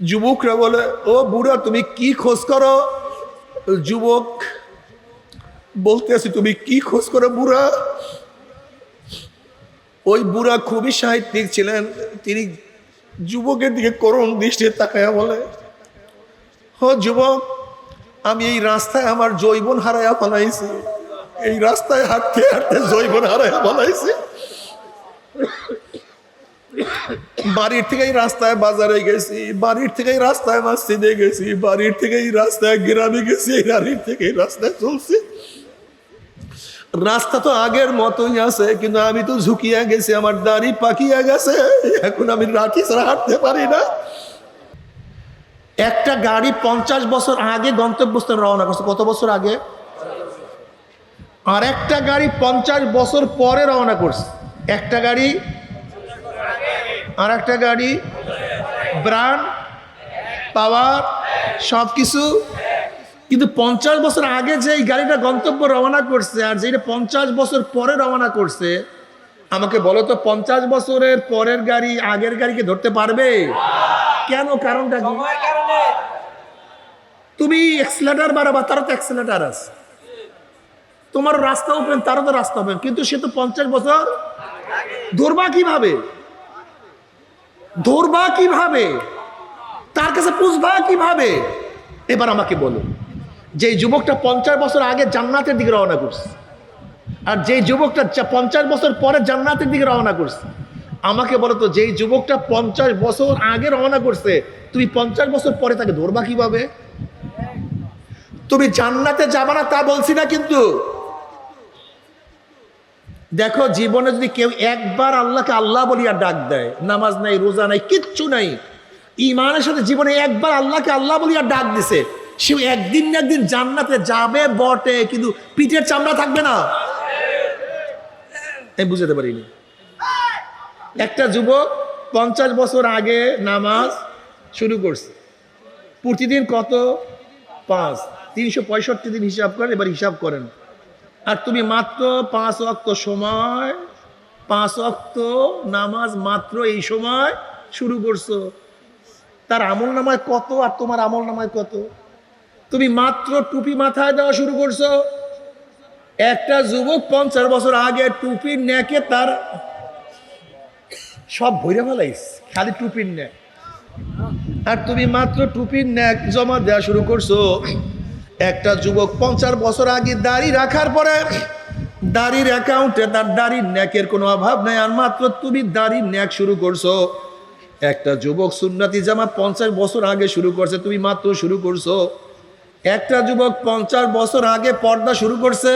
যুবকরা বলে, ও বুড়া, তুমি কি খোঁজ করো? যুবক বলতে আছি, তুমি কি খোঁজ করো বুড়া? ওই বুড়া খুবই সাহিত্যিক ছিলেন। তিনি যুবকের দিকে করুণ দৃষ্টিতে তাকায়া বলে, হ যুবক, আমি এই রাস্তায় আমার জৈবন হারায়া বানাইছি এই রাস্তায় হাঁটতে হাঁটতে জৈবন হারায়া বানাইছি বাড়ির থেকে রাস্তায় বাজারে গেছি, বাড়ির থেকে এই রাস্তায় মসজিদে গেছি, বাড়ির থেকে রাস্তায় গ্রামে গেছি বাড়ির থেকে রাস্তায় চলছি। রাস্তা তো আগের মতোই আছে, কিন্তু আমি তো ঝুঁকিয়া গেছি, আমার দাড়ি পাকিয়া গেছে, এখন আমি লাঠি ছাড়া হাঁটতে পারি না। একটা গাড়ি পঞ্চাশ বছর আগে গন্তব্যস্থানে রওনা করছে, কত বছর আগে? আর একটা গাড়ি পঞ্চাশ বছর পরে রওনা করছে, একটা গাড়ি আর একটা গাড়ি ব্রান্ড পাওয়ার সব কিছু কিন্তু পঞ্চাশ বছর আগে যে এই গাড়িটা গন্তব্য রওনা করছে আর যেটা পঞ্চাশ বছর পরে রওনা করছে আমাকে বলো তো পঞ্চাশ বছরের পরের গাড়ি আগের গাড়িকে ধরতে পারবে? কেন কারণটা কি? তুমি এক্সেলেটার বাড়াবা তারও তো এক্সেলেটার আছে। তোমার রাস্তা ওপেন তারও তো রাস্তা ওপেন কিন্তু সে তো পঞ্চাশ বছর ধরবা কীভাবে? ধরবা কীভাবে? তার কাছে পুষবা কীভাবে? এবার আমাকে বলো যে যুবকটা পঞ্চাশ বছর আগে জান্নাতের দিকে রওনা করছে, আর যে যুবকটা পঞ্চাশ বছর পরে জান্নাতের দিকে রওনা করছে, আমাকে বলো তো, যেই যুবকটা পঞ্চাশ বছর আগে রওনা করছে, তুমি পঞ্চাশ বছর পরে তাকে ধরবা কীভাবে? তুমি জান্নাতে যাবা না তা বলছি না কিন্তু। দেখো জীবনে যদি কেউ একবার আল্লাহকে আল্লাহ বলিয়া ডাক দেয়, নামাজ নাই, রোজা নাই, কিচ্ছু নাই, ইমানের সাথে জীবনে একবার আল্লাহকে আল্লাহ বলিয়া ডাক দিছে সে একদিন না একদিন জান্নাতে যাবে, বটে, কিন্তু পিঠের চামড়া থাকবে না। বুঝতে পারিনি। একটা যুবক পঞ্চাশ বছর আগে নামাজ শুরু করছে। প্রতিদিন কত? পাঁচ। তিনশো পঁয়ষট্টি দিন হিসাব করেন, এবার হিসাব করেন। আর তুমি মাত্র পাঁচ অক্ত সময়, পাঁচ অক্ত নামাজ মাত্র এই সময় শুরু করছ। তার আমল নামায় কত আর তোমার আমল নামায় কত? তুমি মাত্র টুপি মাথায় দেওয়া শুরু করছ। একটা যুবক পঞ্চাশ বছর আগে টুপির ন্যাকে তার সব ভৈরা ফেলাইস, খালি টুপির ন্যাক। আর তুমি মাত্র টুপির ন্যাক জমা দেওয়া শুরু করছ। একটা যুবক পঞ্চাশ বছর আগে দাড়ি রাখার পরে দাড়ির অ্যাকাউন্টে তার দাড়ির ন্যাকের কোনো অভাব নেই, আর মাত্র তুমি দাড়ির ন্যাক শুরু করছ। একটা যুবক সুন্নাতি জামা পঞ্চাশ বছর আগে শুরু করছে, তুমি মাত্র শুরু করছ। একটা যুবক পঞ্চাশ বছর আগে পর্দা শুরু করছে,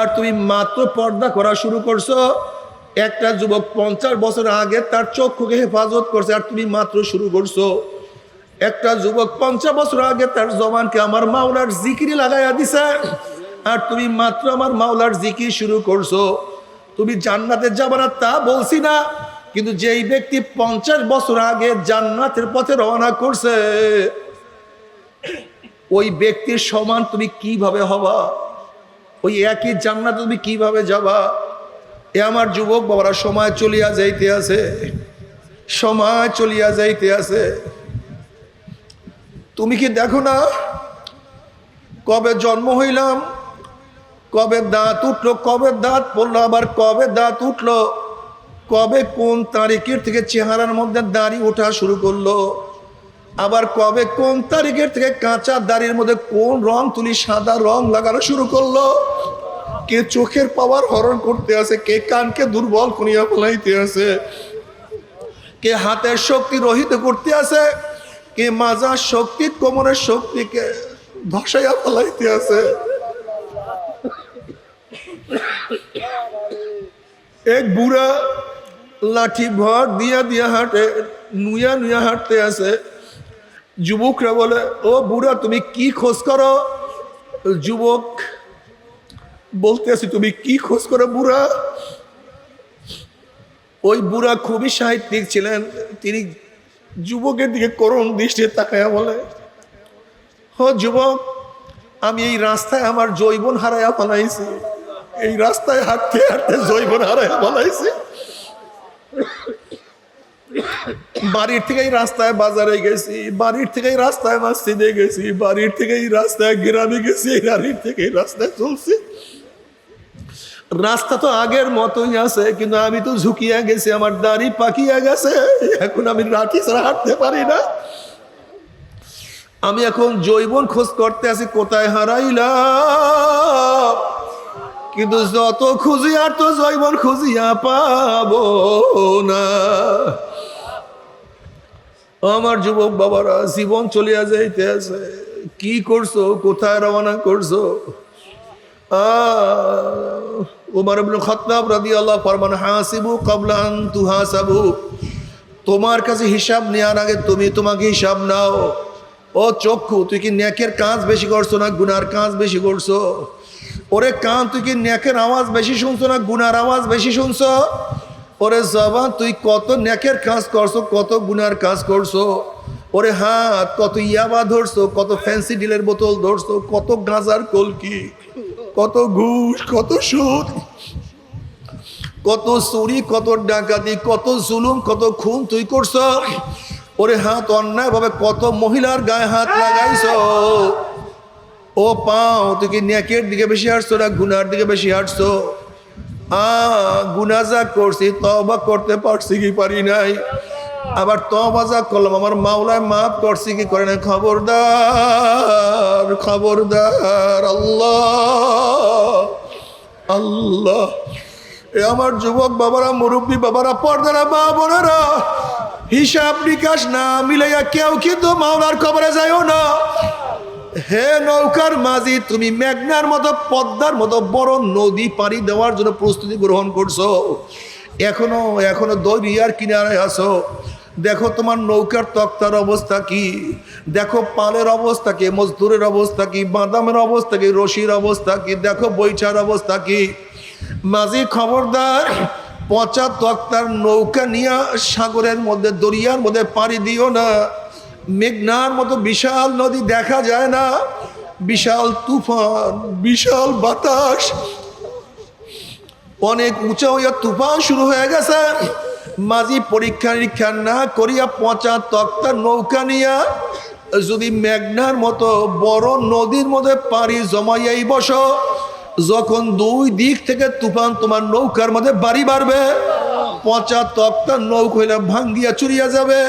আর তুমি মাত্র পর্দা করা শুরু করছ। একটা যুবক পঞ্চাশ বছর আগে তার চক্ষুকে হেফাজত করছে, আর তুমি মাত্র শুরু করছ। একটা যুবক পঞ্চাশ বছর আগে তার জবানকে আমার মাওলার জিকিরি লাগাইয়া দিছে। আর তুমি মাত্র আমার মাওলার জিকির শুরু করছ। তুমি জান্নাতে না তা বলছি না। কিন্তু যেই ব্যক্তি পঞ্চাশ বছর আগে জান্নাতের পথে রওনা করছে, ওই ব্যক্তির সমান তুমি কীভাবে হবা? ওই একই জান্নাতে তুমি কীভাবে যাবা? এ আমার যুবক বাবারা, সময় চলিয়া যাইতে আছে। সময় চলিয়া যাইতে আছে। তুমি কি দেখো না? কবে জন্ম হইলাম? কবে দাঁত উঠল? কবে দাঁত পড়ল? আবার কবে দাঁত উঠল? কবে কোন তারিখের থেকে চেহারার মধ্যে দাড়ি ওঠা শুরু করল? আবার কবে কোন তারিখের থেকে কাঁচা দাড়ির মধ্যে কোন রং তুলি সাদা রং লাগানো শুরু করল? কে চোখের পাওয়ার হরণ করতে আছে? কে কানকে দুর্বল করিয়া ফেলাইতে আছে? কে হাতের শক্তি রহিত করতে আছে? কে মাজার শক্তি, কোমরের শক্তিকে ধসাইয়া ফেলাইতে আছে। এক বুড়া লাঠি ভর দিয়া দিয়া হাঁটে নুয়া নুয়া হাঁটতে আছে। যুবকরা বলে, ও বুড়া, তুমি কি খোঁজ করো? যুবক বলতে আছি, তুমি কি খোঁজ করো বুড়া? ওই বুড়া খুবই সাহিত্যিক ছিলেন। তিনি যুবকের দিকে করুণ দৃষ্টিতে তাকায়া বলে, হ, যুবক, আমি এই রাস্তায় আমার জৈবন হারায়া বানাইছি এই রাস্তায় হাঁটতে হাঁটতে জৈবন হারায়া বানাইছি বাড়ির থেকেই রাস্তায় বাজারে গেছি, বাড়ির থেকেই রাস্তায় মসজিদে গেছি, বাড়ির থেকেই রাস্তায় গ্রামে গেছি বাড়ির থেকেই রাস্তায় চলছি। রাস্তা তো আগের মতোই আছে, কিন্তু আমি তো ঝুঁকিয়া গেছি, আমার দাড়ি পাকিয়া গেছে। এখন আমি রাখি ছাড়া হাঁটতে পারি না। আমি এখন জৈবন খোঁজ করতে আছি, কোথায় হারাইলাম? কিন্তু যত খুঁজি আর তো জৈবন খুঁজিয়া পাবো না। আমার যুবক বাবারা, জীবন চলিয়া যাইতে আছে কি করছ? কোথায় রওনা করছ? উমর ইবনে খাত্তাব রাদিয়াল্লাহু ফরমান, হাসিবু ক্বাবলা আন তুহাসাবু। তোমার কাছে হিসাব নেওয়ার আগে তুমি তোমাকে হিসাব নাও। ও চক্ষু, তুই কি নেকের কাজ বেশি করছ না গুনার কাজ বেশি করছ? ওরে কান, তুই কি নেকের আওয়াজ বেশি শুনছো না গুনার আওয়াজ বেশি শুনছো? ওরে জবান, তুই কত নেকের কাজ করছ, কত গুনার কাজ করছ? ওরে হাত, কত ইয়াবা ধরছো, কত ফ্যান্সি ডিলের বোতল ধরছো, কত গাঁজার কলকি? কত ঘুষ, কত সুদ, কত চুরি, কত ডাকাতি, কত জুলুম, কত খুন তুই করছ। ওরে হাত অন্যায় ভাবে কত মহিলার গায়ে হাত লাগাইছ। ও পাও, তুই কি নেকের দিকে বেশি হাঁটছো না গুনার দিকে বেশি হাঁটছো? আ গুনা যা করছি তবা করতে পারছি কি পারি নাই? আবার তবা যা করলাম, আমার মাওলায় মাফ করছি, কি করে না? খবরদার খবরদার, আল্লাহ আল্লাহ। এ আমার যুবক বাবারা, মুরব্বী বাবারা, পর্দারা, মা বোনেরা, হিসাব নিকাশ না মিলাইয়া কেউ কিন্তু মাওলার খবরে যাইও না। হে নৌকার মাঝি, তুমি মেঘনার মতো, পদ্মার মতো বড় নদী পাড়ি দেওয়ার জন্য প্রস্তুতি গ্রহণ করছ। এখনও এখনও দরিয়ার কিনারে আছো। দেখো তোমার নৌকার তক্তার অবস্থা কি? দেখো পালের অবস্থা কি? মজদুরের অবস্থা কি? বাদামের অবস্থা কি? রশির অবস্থা কি? দেখো বৈঠার অবস্থা কি? মাঝি খবরদার, পচা তক্তার নৌকা নিয়ে সাগরের মধ্যে, দরিয়ার মধ্যে পাড়ি দিও না। মেঘনার মতো বিশাল নদী দেখা যায় না। বিশাল তুফান, বিশাল বাতাস। অনেক উঁচা হইয়া তুফান শুরু হয়ে গেছে। মাঝি পরীক্ষা নিরীক্ষা না করিয়া পচা তক্তা নৌকা নিয়া, যদি মেঘনার মতো বড় নদীর মধ্যে পাড়ি জমাইয়াই বস, যখন দুই দিক থেকে তুফান তোমার নৌকার মধ্যে বাড়ি বাড়বে, পচা তক্তা নৌকা হইলে ভাঙ্গিয়া চুরিয়া যাবে।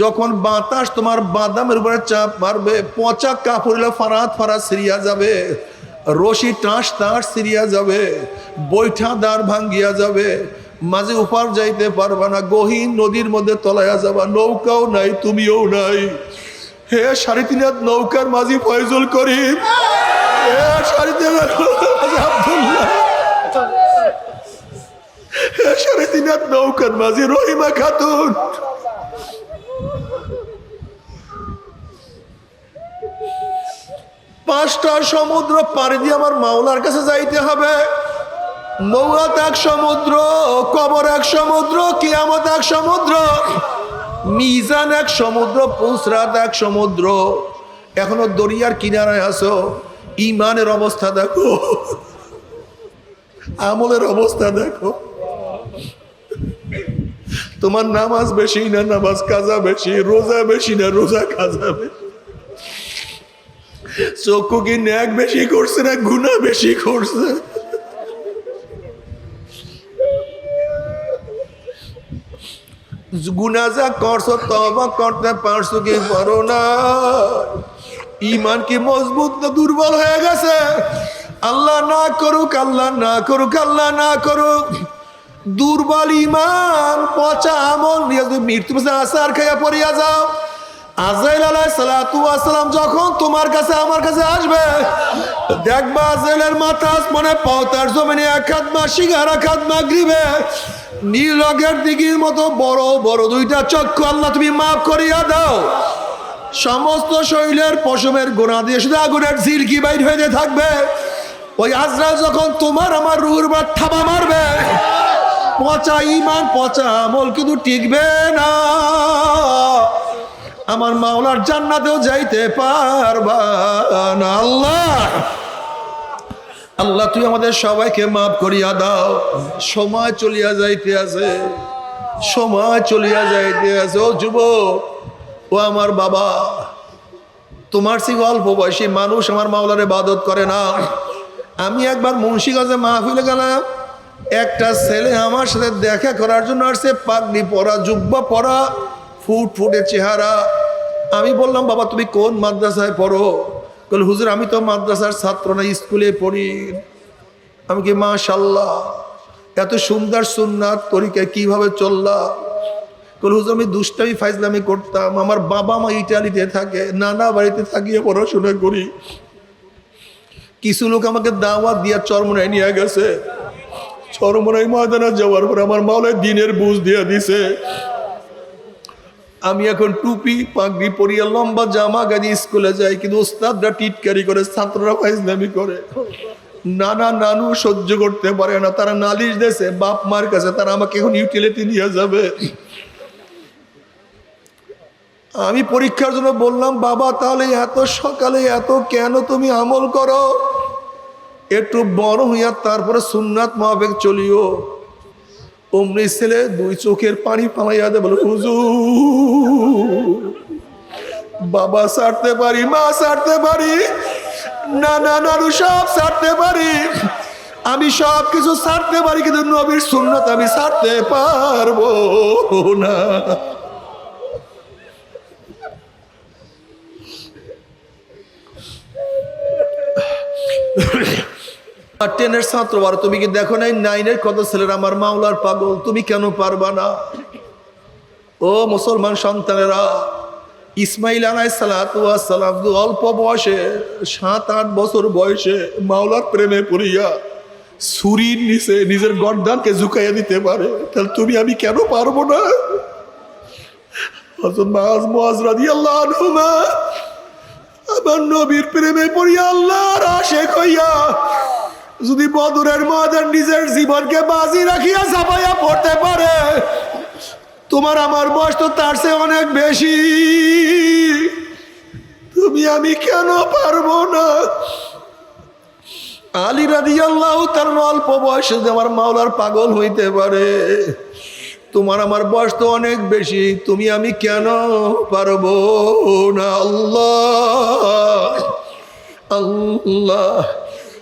যখন বাতাস তোমার বাদামের উপরে চাপ মারবে পচা কাপড় ফারাত ফারাত সিরিয়া যাবে, রশি টাঁস টাঁস সিরিয়া যাবে বৈঠা দাঁড় ভাঙ্গিয়া যাবে মাঝে উপার যাইতে পারবা না, গহীন নদীর মধ্যে তলাইয়া যাবা, নৌকাও নাই, তুমিও নাই। হে সাড়ে তিন হাত নৌকার মাঝি ফয়জুল করিম। হে সাড়ে তিন আব্দুল্লাহ। হে সাড়ে তিন নৌকার মাঝি রহিমা খাতুন। পাঁচটা সমুদ্র পাড়ি দিয়ে আমার মাওলার কাছে যাইতে হবে। মৌরাত এক সমুদ্র, কবর এক সমুদ্র, কিয়ামত এক সমুদ্র, মিজান এক সমুদ্র, পুসরাত এক সমুদ্র। এখনও দরিয়ার কিনারায় আসো ইমানের অবস্থা দেখো, আমলের অবস্থা দেখো। তোমার নামাজ বেশি না, নামাজ কাজা বেশি, রোজা বেশি না, রোজা কাজা বেশি। চক্ষু কি ন্যাক বেশি করছে না গুণা বেশি করছে? যা করছ তবা করতে পারছ কি পারো না? ইমান কি মজবুত না দুর্বল হয়ে গেছে? আল্লাহ না করুক, আল্লাহ না করুক, আল্লাহ না করুক। দুর্বল ইমান পচা আমল মৃত্যু আসার খাইয়া পড়িয়া যাও আজরাইল আলাই সালাতু আসসালাম যখন তোমার কাছে আমার কাছে আসবে, দেখবা আজরাইলের মাথা আসমানে পাওতার জমিনে এক হাত মা সিঙ্গার এক হাত মা গ্রিবে নীলগের দিঘির মতো বড় বড় দুইটা চক্ষু আল্লাহ তুমি মাফ করিয়া দাও। সমস্ত শরীরের পশমের গোনা দিয়ে শুধু আগুনের ঝিলকি বাইর হয়ে থাকবে। ওই আজরাইল যখন তোমার আমার রুহুর বা থাবা মারবে, পচা ইমান পচা আমল কিন্তু টিকবে না। আমার মাওলার জান্নাতেও যাইতে পারবা না, আল্লাহ। আল্লাহ, তুই আমাদের সবাইকে মাফ করিয়া দাও। সময় চলিয়া যাইতে আছে। সময় চলিয়া যাইতে আছে। ও যুব ও আমার বাবা, তোমার সি অল্প বয়সী মানুষ আমার মাওলারে বাদত করে না। আমি একবার মুন্সিগঞ্জে মাহফিলে গেলাম। একটা ছেলে আমার সাথে দেখা করার জন্য আসছে। পাগড়ি পরা, জুব্বা পরা ফুট ফুটে চেহারা। আমি বললাম, বাবা, তুমি কোন মাদ্রাসায় পড়ো? বল হুজুর, আমি তো মাদ্রাসার ছাত্র না, স্কুলে পড়ি। আমি কি মাশাল্লাহ এত সুন্দর সুন্নাত তরিকায় কীভাবে চললা বল হুজুর, আমি দুষ্টামি, ফাইজলামি করতাম। আমার বাবা মা ইটালিতে থাকে, নানা বাড়িতে থাকিয়ে পড়াশোনা করি। কিছু লোক আমাকে দাওয়াত দিয়া চরমনায় নিয়ে গেছে। চরমনাই ময়দানে যাওয়ার পর আমার মাওলায় দিনের বুঝ দিয়ে দিছে। আমি এখন টুপি, পাগড়ি পরিয়া লম্বা জামা গাড়ি স্কুলে যাই, কিন্তু ওস্তাদরা টিটকারি করে, ছাত্ররা ফাইজলামি করে। নানা নানু সহ্য করতে পারে না, তারা নালিশ দেশে বাপ মার কাছে, তারা আমাকে এখন ইউটিলিটি নিয়ে যাবে। আমি পরীক্ষার জন্য বললাম, বাবা, তাহলে এত সকালে এত কেন তুমি আমল করো? একটু বড় হইয়া তারপরে সুন্নাত মহাবেগ চলিও। অমনি ছেলে দুই চোখের পানি পালাইয়া দে বলে বাবা সারতে পারি, মা ছাড়তে পারি না না নানু সব ছাড়তে পারি। আমি সব কিছু ছাড়তে পারি, কিন্তু নবীর সুন্নত আমি সারতে পারব না। আর টেনের ছাত্র, আর তুমি কি দেখো নাই নাইনের কত ছেলেরা, আমার মাওলার পাগল, তুমি কেন পারবা না? ও মুসলমান সন্তানেরা, ইসমাইল আলাই সালাম অল্প বয়সে, সাত, আট বছর বয়সে মাওলার প্রেমে পড়িয়া ছুরির নিচে নিজের গর্দানকে ঝুঁকাইয়া দিতে পারে। তাহলে তুমি আমি কেন পারব না? আমার নবীর প্রেমে পড়িয়া আল্লাহর আশেক হইয়া যদি বদরের ময়দান নিজের জীবনকে বাজি রাখিয়া চাপাইয়া পড়তে পারে, তোমার আমার বয়স তো তার চেয়ে অনেক বেশি। তুমি আমি কেন পারব না? আলী রাদি আল্লাহ তার অল্প বয়সে আমার মাওলার পাগল হইতে পারে। তোমার আমার বয়স তো অনেক বেশি, তুমি আমি কেন পারব না? আল্লাহ আল্লাহ।